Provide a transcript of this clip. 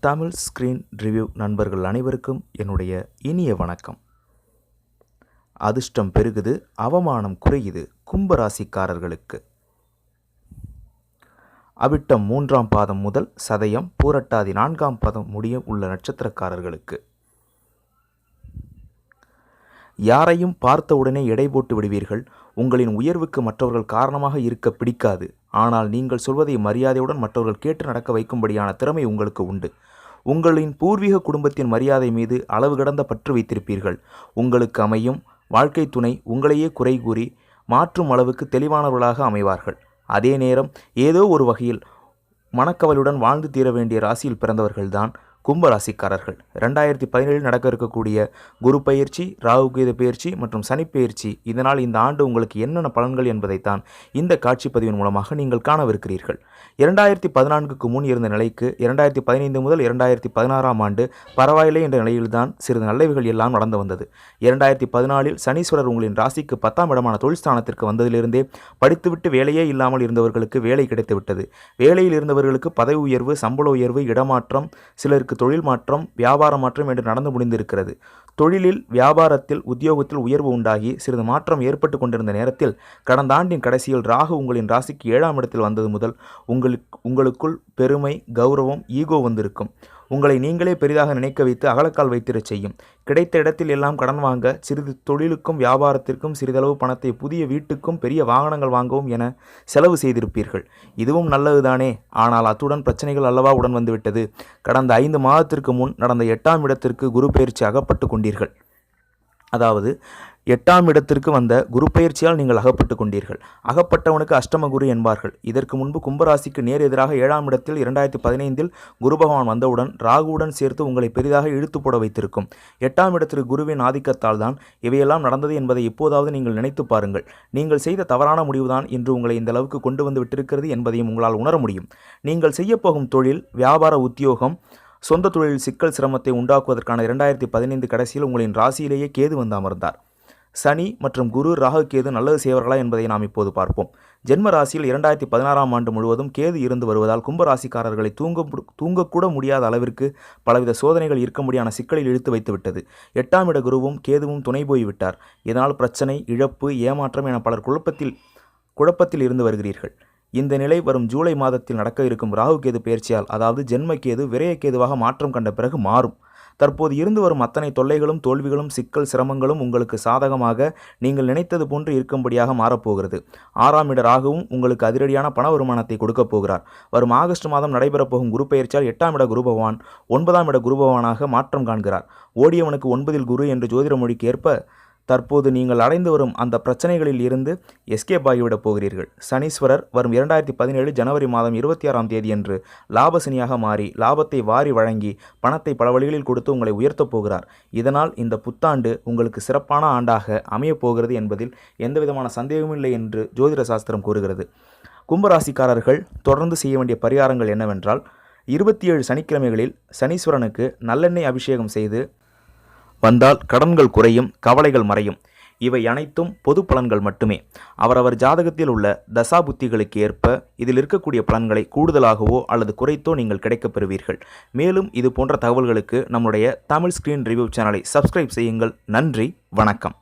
Tamil screen review நண்பர்கள் அனைவருக்கும் என்னுடைய இனிய வணக்கம். அதிர்ஷ்டம் பெருகுது அவமானம் குறையுது கும்பராசிக்காரர்களுக்கு. அவிட்டம் மூன்றாம் பாதம் முதல் சதயம் பூரட்டாதி நான்காம் பாதம் முடிய உள்ள நட்சத்திரக்காரர்களுக்கு. யாரையும் பார்த்தவுடனே எடை போட்டு விடுவீர்கள். உங்களின் உயர்வுக்கு மற்றவர்கள் காரணமாக இருக்க பிடிக்காது. ஆனால் நீங்கள் சொல்வதை மரியாதையுடன் மற்றவர்கள் கேட்டு நடக்க வைக்கும்படியான திறமை உங்களுக்கு உண்டு. உங்களின் பூர்வீக குடும்பத்தின் மரியாதை மீது அளவு கடந்த பற்று வைத்திருப்பீர்கள். உங்களுக்கு அமையும் வாழ்க்கை துணை உங்களையே குறை கூறி மாற்றும் அளவுக்கு தெளிவானவர்களாக அமைவார்கள். அதே நேரம் ஏதோ ஒரு வகையில் மனக்கவலுடன் வாழ்ந்து தீர வேண்டிய ராசியில் பிறந்தவர்கள்தான் கும்பராசிக்காரர்கள். ரெண்டாயிரத்தி பதினேழில் நடக்க இருக்கக்கூடிய குரு பயிற்சி ராகு கீத பயிற்சி மற்றும் சனி பயிற்சி இதனால் இந்த ஆண்டு உங்களுக்கு என்னென்ன பலன்கள் என்பதைத்தான் இந்த காட்சி பதிவின் மூலமாக நீங்கள் காணவிருக்கிறீர்கள். இரண்டாயிரத்தி பதினான்குக்கு முன் இருந்த நிலைக்கு இரண்டாயிரத்தி பதினைந்து முதல் இரண்டாயிரத்தி பதினாறாம் ஆண்டு பரவாயில்லை என்ற நிலையில்தான் சிறிது நல்லவைகள் எல்லாம் நடந்து வந்தது. இரண்டாயிரத்தி பதினாலில் சனீஸ்வரர் உங்களின் ராசிக்கு பத்தாம் இடமான தொழில் ஸ்தானத்திற்கு வந்ததிலிருந்தே படித்துவிட்டு வேலையே இல்லாமல் இருந்தவர்களுக்கு வேலை கிடைத்துவிட்டது. வேலையில் இருந்தவர்களுக்கு பதவி உயர்வு சம்பள உயர்வு இடமாற்றம் சிலருக்கு தொழில் மாற்றம் வியாபார மாற்றம் என்று நடந்து முடிந்திருக்கிறது. தொழிலில் வியாபாரத்தில் உத்தியோகத்தில் உயர்வு உண்டாகி சிறிது மாற்றம் ஏற்பட்டு கொண்டிருந்த நேரத்தில் கடந்த ஆண்டின் கடைசியில் ராகு உங்களின் ராசிக்கு ஏழாம் இடத்தில் வந்தது முதல் உங்களுக்கு உங்களுக்குள் பெருமை கௌரவம் ஈகோ வந்திருக்கும். உங்களை நீங்களே பெரிதாக நினைக்க வைத்து அகலக்கால் வைத்திடச் செய்யும். கிடைத்த இடத்தில் எல்லாம் கடன் வாங்க சிறிது தொழிலுக்கும் வியாபாரத்திற்கும் சிறிதளவு பணத்தை புதிய வீட்டுக்கும் பெரிய வாகனங்கள் வாங்கவும் என செலவு செய்திருப்பீர்கள். இதுவும் நல்லதுதானே? ஆனால் அத்துடன் பிரச்சனைகள் அல்லவா உடன் வந்துவிட்டது? கடந்த ஐந்து மாதத்திற்கு முன் நடந்த எட்டாம் இடத்திற்கு குரு பயிற்சி அகப்பட்டு கொண்டீர்கள். அதாவது எட்டாம் இடத்திற்கு வந்த குரு பயிற்சியால் நீங்கள் அகப்பட்டு கொண்டீர்கள். அகப்பட்டவனுக்கு அஷ்டம குரு என்பார்கள். இதற்கு முன்பு கும்பராசிக்கு நேர் எதிராக ஏழாம் இடத்தில் இரண்டாயிரத்தி பதினைந்தில் குரு பகவான் வந்தவுடன் ராகுவுடன் சேர்த்து உங்களை பெரிதாக இழுத்து போட வைத்திருக்கும். எட்டாம் இடத்திற்கு குருவின் ஆதிக்கத்தால் தான் இவையெல்லாம் நடந்தது என்பதை இப்போதாவது நீங்கள் நினைத்து பாருங்கள். நீங்கள் செய்த தவறான முடிவுதான் இன்று உங்களை இந்த அளவுக்கு கொண்டு வந்து விட்டிருக்கிறது என்பதையும் உங்களால் உணர முடியும். நீங்கள் செய்யப்போகும் தொழில் வியாபார உத்தியோகம் சொந்த தொழில் சிக்கல் சிரமத்தை உண்டாக்குவதற்கான இரண்டாயிரத்தி பதினைந்து கடைசியில் உங்களின் ராசியிலேயே கேது வந்து அமர்ந்தார். சனி மற்றும் குரு ராகு கேது நல்லது செய்வார்களா என்பதை நாம் இப்போது பார்ப்போம். ஜென்ம ராசியில் இரண்டாயிரத்தி பதினாறாம் ஆண்டு முழுவதும் கேது இருந்து வருவதால் கும்பராசிக்காரர்களை தூங்க தூங்கக்கூட முடியாத அளவிற்கு பலவித சோதனைகள் இருக்க முடியான சிக்கலில் இழுத்து வைத்துவிட்டது எட்டாம் இட குருவும் கேதுவும் துணை போய்விட்டார் இதனால் பிரச்சனை இழப்பு ஏமாற்றம் என பலர் குழப்பத்தில் குழப்பத்தில் இருந்து வருகிறீர்கள். இந்த நிலை வரும் ஜூலை மாதத்தில் நடக்க இருக்கும் ராகு கேது பயிற்சியால் அதாவது ஜென்ம கேது விரய கேதுவாக மாற்றம் கண்ட பிறகு மாறும். தற்போது இருந்து வரும் அத்தனை தொல்லைகளும் தோல்விகளும் சிக்கல் சிரமங்களும் உங்களுக்கு சாதகமாக நீங்கள் நினைத்தது போன்று இருக்கும்படியாக மாறப்போகிறது. ஆறாம் இட ராகுவும் உங்களுக்கு அதிரடியான பண வருமானத்தை கொடுக்கப் போகிறார். வரும் ஆகஸ்ட் மாதம் நடைபெறப் போகும் குரு பெயர்ச்சியால் எட்டாம் இட குரு பகவான் ஒன்பதாம் இட குரு பகவானாக மாற்றம் காண்கிறார். ஓடியவனுக்கு ஒன்பதில் குரு என்று ஜோதிட மொழிக்கு ஏற்ப தற்போது நீங்கள் அடைந்து வரும் அந்த பிரச்சனைகளில் இருந்து எஸ்கேப் ஆகிவிடப் போகிறீர்கள். சனீஸ்வரர் வரும் இரண்டாயிரத்தி பதினேழு ஜனவரி மாதம் இருபத்தி ஆறாம் தேதியன்று லாபசனியாக மாறி லாபத்தை வாரி வழங்கி பணத்தை பல வழிகளில் கொடுத்து உங்களை உயர்த்தப் போகிறார். இதனால் இந்த புத்தாண்டு உங்களுக்கு சிறப்பான ஆண்டாக அமையப் போகிறது என்பதில் எந்தவிதமான சந்தேகமும் இல்லை என்று ஜோதிட சாஸ்திரம் கூறுகிறது. கும்பராசிக்காரர்கள் தொடர்ந்து செய்ய வேண்டிய பரிகாரங்கள் என்னவென்றால் இருபத்தி ஏழு சனிக்கிழமைகளில் சனீஸ்வரனுக்கு நல்லெண்ணெய் அபிஷேகம் செய்து வந்தால் கடன்கள் குறையும் கவலைகள் மறையும். இவை அனைத்தும் பொது பலன்கள் மட்டுமே. அவரவர் ஜாதகத்தில் உள்ள தசாபுத்திகளுக்கு ஏற்ப இதில் இருக்கக்கூடிய பலன்களை கூடுதலாகவோ அல்லது குறைத்தோ நீங்கள் கிடைக்கப் பெறுவீர்கள். மேலும் இது போன்ற தகவல்களுக்கு நம்முடைய தமிழ் ஸ்கிரீன் ரிவ்யூ சேனலை சப்ஸ்கிரைப் செய்யுங்கள். நன்றி வணக்கம்.